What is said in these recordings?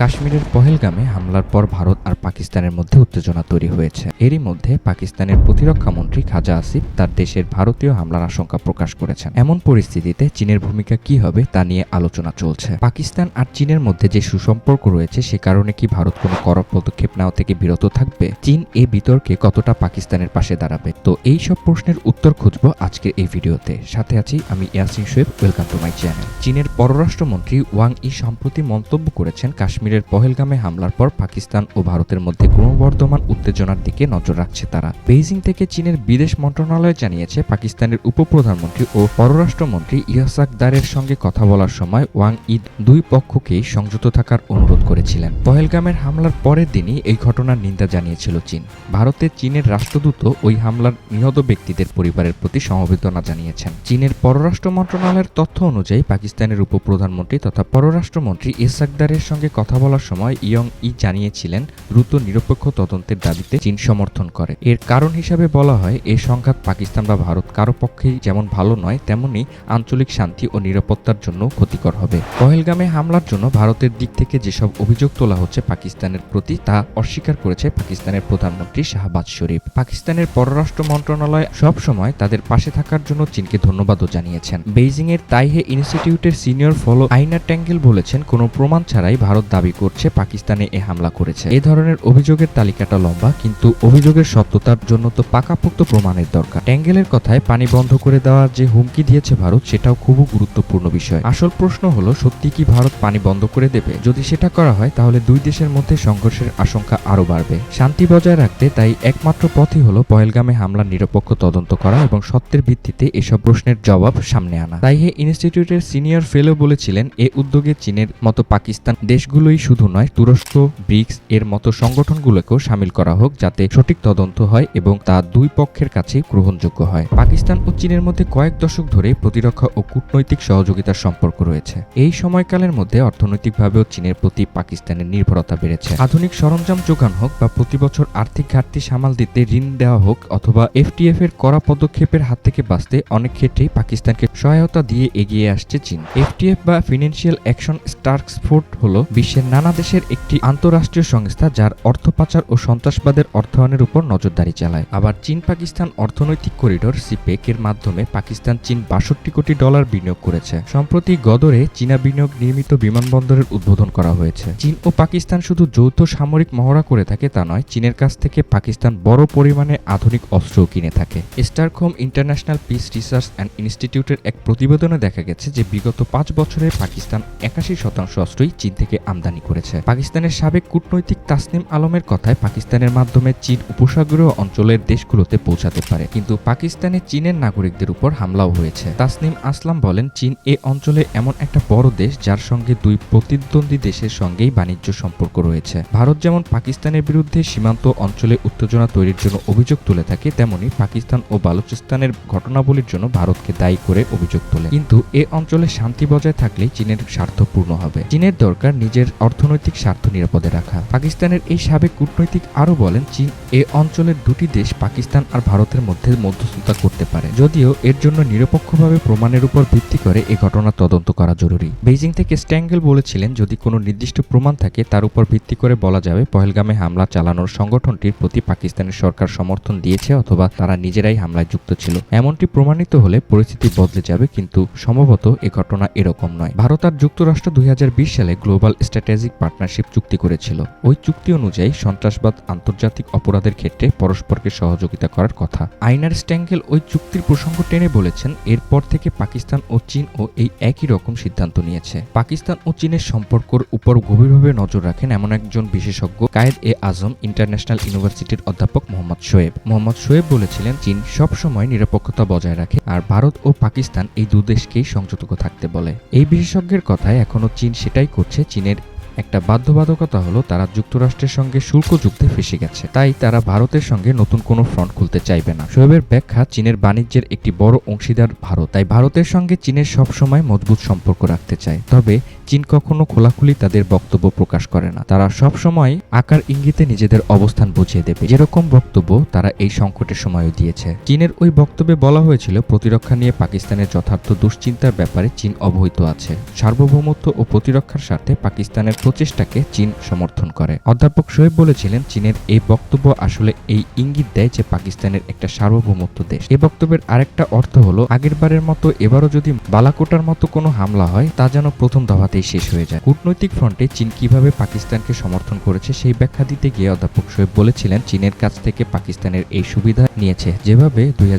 কাশ্মীরের পহেলগামে হামলার পর ভারত আর পাকিস্তানের মধ্যে উত্তেজনা তৈরি হয়েছে। এরই মধ্যে পাকিস্তানের প্রতিরক্ষা মন্ত্রী খাজা আসিফ তার দেশের ভারতীয় হামলার আশঙ্কা প্রকাশ করেছেন। এমন পরিস্থিতিতে চীনের ভূমিকা কি হবে তা নিয়ে আলোচনা চলছে। পাকিস্তান আর চীনের মধ্যে যে সুসম্পর্ক রয়েছে সে কারণে কি ভারত কোনো কড়া পদক্ষেপ নেওয়া থেকে বিরত থাকবে? চীন এ বিতর্কে কতটা পাকিস্তানের পাশে দাঁড়াবে? তো এই সব প্রশ্নের উত্তর খুঁজবো আজকের এই ভিডিওতে। সাথে আছি আমি Yasin Shoaib, welcome to my channel. চীনের পররাষ্ট্রমন্ত্রী ওয়াং ই সম্প্রতি মন্তব্য করেছেন কাশ্মীরের পহেলগামে হামলার পর পাকিস্তান ও ভারতের মধ্যে ক্রমবর্ধমান উত্তেজনার দিকে নজর রাখছে তারা। বেইজিং থেকে চীনের বিদেশ মন্ত্রণালয় জানিয়েছে, পাকিস্তানের উপপ্রধানমন্ত্রী ও পররাষ্ট্রমন্ত্রী ইয়াসাক দারের সঙ্গে কথা বলার সময় ওয়াং ঈদ দুই পক্ষকেই সংযত থাকার অনুরোধ করেছিলেন। পহেলগামের হামলার পরের দিনই এই ঘটনার নিন্দা জানিয়েছিল চীন। ভারতে চীনের রাষ্ট্রদূত ওই হামলার নিহত ব্যক্তিদের পরিবারের প্রতি সমবেদনা জানিয়েছেন। চীনের পররাষ্ট্র মন্ত্রণালয়ের তথ্য অনুযায়ী পাকিস্তানের উপপ্রধানমন্ত্রী তথা পররাষ্ট্রমন্ত্রী ইসাকদারের সঙ্গে কথা বলার সময় ইয়ং ই জানিয়েছিলেন দ্রুত নিরপেক্ষ তদন্তের দাবিতে চীন সমর্থন করে। এর কারণ হিসাবে বলা হয় এই সংঘাত পাকিস্তান বা ভারত কারও পক্ষেই যেমন ভালো নয়, তেমনি আঞ্চলিক শান্তি ও নিরাপত্তার জন্য ক্ষতিকর হবে। পহেলগামে হামলার জন্য ভারতের দিক থেকে যেসব অভিযোগ তোলা হচ্ছে পাকিস্তানের প্রতি, তা অস্বীকার করেছে পাকিস্তানের প্রধানমন্ত্রী শাহবাজ শরীফ। পাকিস্তানের পররাষ্ট্র মন্ত্রণালয় সব সময় তাদের পাশে থাকার জন্য চীনকে ধন্যবাদও জানিয়েছেন। বেইজিং এর তাইহে ইনস্টিটিউটের সিনিয়র ফলো আইনা ট্যাঙ্গেল বলেছেন, কোনো প্রমাণ ছাড়াই ভারত দাবি করছে, পাকিস্তানে এ হামলা করেছে। এ ধরনের অভিযোগের তালিকাটা লম্বা, কিন্তু অভিযোগের সত্যতার জন্য তো পাকাপোক্ত প্রমাণের দরকার। ট্যাঙ্গেলের কথায় পানি বন্ধ করে দেওয়ার যে হুমকি দিয়েছে ভারত, সেটাও খুব গুরুত্বপূর্ণ বিষয়। আসল প্রশ্ন হলো, সত্যি কি ভারত পানি বন্ধ করে দেবে? যদি সেটা করা হয়, তাহলে দুই দেশের মধ্যে সংঘর্ষের আশঙ্কা আরও বাড়বে। শান্তি বজায় রাখতে তাই একমাত্র পথই হলো পহেলগামে হামলার নিরপেক্ষ তদন্ত করা এবং সত্যের ভিত্তিতে এসব প্রশ্নের জবাব সামনে আনা। তাই হে ইনস্টিটিউটের সিনিয়র ফেলো বলেছিলেন, এ উদ্যোগে চীনের মতো পাকিস্তান দেশগুলোই শুধু নয়, তুরস্ক, ব্রিক্স এর মতো সংগঠনগুলোকেও সামিল করা হোক যাতে সঠিক তদন্ত হয় এবং তা দুই পক্ষের কাছে গ্রহণযোগ্য হয়। পাকিস্তান ও চীনের মধ্যে কয়েক দশক ধরে প্রতিরক্ষা ও কূটনৈতিক সহযোগিতার সম্পর্ক রয়েছে। এই সময়কালের মধ্যে অর্থনৈতিকভাবেও চীনের প্রতি পাকিস্তানের নির্ভরতা বেড়েছে। আধুনিক সরঞ্জাম যোগান হোক বা প্রতি বছর আর্থিক ঘাটতি সামাল দিতে ঋণ দেওয়া হোক অথবা এফটিএফ এর কড়া পদক্ষেপের হাত থেকে বাঁচতে অনেক ক্ষেত্রেই পাকিস্তানকে সহায়তা দিয়ে এগিয়ে আসছে চীন। এফটিএফ বা ফিনান্সিয়াল অ্যাকশন স্টার্কস ফোর্ট হল বিশ্বের নানা দেশের একটি আন্তঃরাষ্ট্রীয় সংস্থা যার অর্থ পাচার ও সন্ত্রাসবাদের অর্থায়নের উপর নজরদারি চালায়। আবার চীন পাকিস্তান অর্থনৈতিক করিডোর সিপেক এর মাধ্যমে পাকিস্তান চীন বাষট্টি কোটি ডলার বিনিয়োগ করেছে। সম্প্রতি গদরে চীনা বিনিয়োগ নির্মিত বিমানবন্দরের উদ্বোধন করা হয়েছে। চীন ও পাকিস্তান শুধু যৌথ সামরিক মহড়া করে থাকে তা নয়, চীনের কাছ থেকে পাকিস্তান বড় পরিমাণে আধুনিক অস্ত্রও কিনে থাকে। Stockholm international peace research and ইনস্টিটিউটের এক প্রতিবেদনে দেখা গেছে যে বিগত পাঁচ বছরে পাকিস্তান একাশি শতাংশ অস্ত্রই চীন থেকে আমদানি করেছে। পাকিস্তানের সাবেক কূটনৈতিক তাসনিম আলমের কথায় পাকিস্তানের মাধ্যমে চীন উপসাগরীয় অঞ্চলের দেশগুলোতে পৌঁছাতে পারে। কিন্তু পাকিস্তানে চীনের নাগরিকদের উপর হামলাও হয়েছে। তাসনিম আসলাম বলেন, চীন এ অঞ্চলে এমন একটা বড় দেশ যার সঙ্গে দুই প্রতিদ্বন্দ্বী দেশের সঙ্গেই বাণিজ্য সম্পর্ক রয়েছে। ভারত যেমন পাকিস্তানের বিরুদ্ধে সীমান্ত অঞ্চলে উত্তেজনা তৈরির জন্য অভিযোগ তুলে থাকে, তেমনি পাকিস্তান ও বালুচিস্তানের ঘটনাবলীর জন্য ভারতকে দায়ী করে অভিযোগ তোলে। কিন্তু এ অঞ্চলে শান্তি বজায় থাকলেই চীনের স্বার্থ পূর্ণ হবে। চীনের দরকার নিজের অর্থনৈতিক স্বার্থ নিরাপদে রাখা। পাকিস্তানের এই সাবেক কূটনৈতিক আরও বলেন, চীন এ অঞ্চলের দুটি দেশ, পাকিস্তান আর ভারতের মধ্যে মধ্যস্থতা করতে পারে। যদিও এর জন্য নিরপেক্ষভাবে প্রমাণের উপর ভিত্তি করে এ ঘটনা তদন্ত করা জরুরি। বেইজিং থেকে স্ট্যাঙ্গেল বলেছিলেন, যদি কোনো নির্দিষ্ট প্রমাণ থাকে, তার উপর ভিত্তি করে বলা যাবে, পহেলগামে হামলা চালানোর সংগঠনটির প্রতি পাকিস্তানের সরকার সমর্থন দিয়েছে অথবা তারা নিজেরাই হামলায় যুক্ত ছিল। এমনটি প্রমাণিত হলে পরিস্থিতি বদলে যাবে, কিন্তু সম্ভবত এ ঘটনা এরকম নয়। ভারত আর যুক্তরাষ্ট্র দুই হাজার বিশ সালে গ্লোবাল স্ট্র্যাটেজিক পার্টনারশিপ চুক্তি করেছিল। ওই চুক্তি অনুযায়ী সন্ত্রাসবাদ আন্তর্জাতিক অপরাধের ক্ষেত্রে পরস্পরকে সহযোগিতা করার কথা। আইনার স্ট্যাঙ্গেল ওই চুক্তির প্রসঙ্গ টেনে বলেছেন, এরপর থেকে পাকিস্তান ও চীন ও এই একই রকম সিদ্ধান্ত নিয়েছে। পাকিস্তান ও চীনের সম্পর্কর উপর গভীরভাবে নজর রাখেন এমন একজন বিশেষজ্ঞ, কায়েদ এ আজম, ইন্টারন্যাশনাল ইউনিভার্সিটির অধ্যাপক মোহাম্মদ শোয়েব মোহাম্মদ শোয়েব বলেছিলেন, চীন সবসময় নিরপেক্ষতা বজায় রাখে, আর ভারত ও পাকিস্তান এই দুদেশকেই সংযত থাকতে বলে। এই বিশেষজ্ঞের কথায় এখনও চীন সেটাই করছে, চীনের একটা বাধ্যবাধকতা হলো তারা যুক্তরাষ্ট্রের সঙ্গে শুল্ক যুক্তে ফেসে গেছে। তাই তারা ভারতের সঙ্গে নতুন কোনো ফ্রন্ট খুলতে চাইবে না। শোয়েবের ব্যাখ্যা, চীনের বাণিজ্যের একটি বড় অংশীদার ভারত। তাই ভারতের সঙ্গে চীনের সবসময় মজবুত সম্পর্ক রাখতে চায়। তবে চীন কখনো খোলাখুলি তাদের বক্তব্য প্রকাশ করে না। তারা সবসময় আকার ইঙ্গিতে নিজেদের অবস্থান বুঝিয়ে দেবে। যেরকম বক্তব্য তারা এই সংকটের সময়ও দিয়েছে। চীনের ওই বক্তব্যে বলা হয়েছিল, প্রতিরক্ষা নিয়ে পাকিস্তানের যথার্থ দুশ্চিন্তার ব্যাপারে চীন অবহিত আছে। সার্বভৌমত্ব ও প্রতিরক্ষার স্বার্থে পাকিস্তানের প্রচেষ্টাকে চীন সমর্থন করে। অধ্যাপক শোয়েব বলেছিলেন, চীনের এই বক্তব্য আসলে এই ইঙ্গিত দেয় যে পাকিস্তানের একটা সার্বভৌমত্ব দেশ। এই বক্তব্যের আরেকটা অর্থ হলো, আগেরবারের মতো এবারও যদি বালাকোটার মতো কোনো হামলা হয়, তা যেন প্রথম দফাতেই শেষ হয়ে যায়। কূটনৈতিক ফ্রন্টে চীন কীভাবে পাকিস্তানকে সমর্থন করেছে সেই ব্যাখ্যা দিতে গিয়ে অধ্যাপক শোয়েব বলেছিলেন, চীনের কাছ থেকে পাকিস্তানের এই সুবিধা নিয়েছে। যেভাবে দুই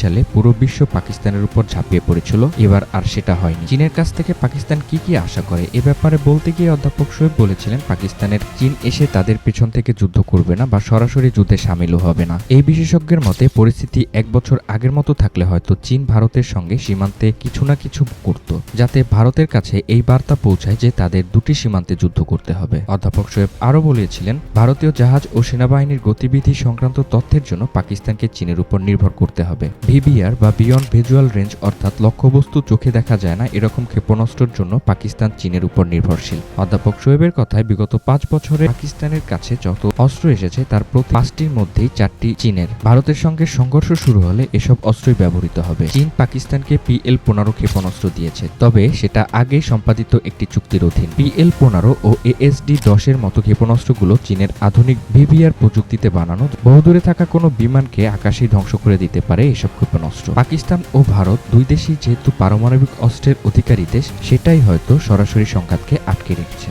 সালে পুরো বিশ্ব পাকিস্তানের উপর ঝাঁপিয়ে পড়েছিল, এবার আর সেটা হয়নি। চীনের কাছ থেকে পাকিস্তান কি কি আশা করে, এ ব্যাপারে বলতে গিয়ে অধ্যাপক শোয়েব বলেছিলেন, পাকিস্তানের চীন এসে তাদের পেছন থেকে যুদ্ধ করবে না বা সরাসরি যুদ্ধে সামিলও হবে না। এই বিশেষজ্ঞের মতে, পরিস্থিতি এক বছর আগের মতো থাকলে হয়তো চীন ভারতের সঙ্গে সীমান্তে কিছু না কিছু করত, যাতে ভারতের কাছে এই বার্তা পৌঁছায় যে তাদের দুটি সীমান্তে যুদ্ধ করতে হবে। অধ্যাপক শোয়েব আরও বলেছিলেন, ভারতীয় জাহাজ ও সেনাবাহিনীর গতিবিধি সংক্রান্ত তথ্যের জন্য পাকিস্তানকে চীনের উপর নির্ভর করতে হবে। ভিবিআর বা বিয়ন্ড ভিজুয়াল রেঞ্জ অর্থাৎ লক্ষ্যবস্তু চোখে দেখা যায় না, এরকম ক্ষেপণাস্ত্রের জন্য পাকিস্তান চীনের উপর নির্ভরশীল। অধ্যাপক শোয়েবের কথায়, বিগত পাঁচ বছরে পাকিস্তানের কাছে যত অস্ত্র এসেছে, তার প্রতি পাঁচটির মধ্যেই চারটি চীনের। ভারতের সঙ্গে সংঘর্ষ শুরু হলে এসব অস্ত্রই ব্যবহৃত হবে। চীন পাকিস্তানকে পিএল পনেরো ক্ষেপণাস্ত্র দিয়েছে, তবে সেটা আগেই সম্পাদিত একটি চুক্তির অধীন। পিএল পনেরো ও এএসডি দশের মতো ক্ষেপণাস্ত্রগুলো চীনের আধুনিক ভিভিআর প্রযুক্তিতে বানানো বহুদূরে থাকা কোনো বিমানকে আকাশে ধ্বংস করে দিতে পারে এসব ক্ষেপণাস্ত্র। পাকিস্তান ও ভারত দুই দেশই যেহেতু পারমাণবিক অস্ত্রের অধিকারী দেশ, সেটাই হয়তো সরাসরি সংঘাতকে আটকে রেখেছে।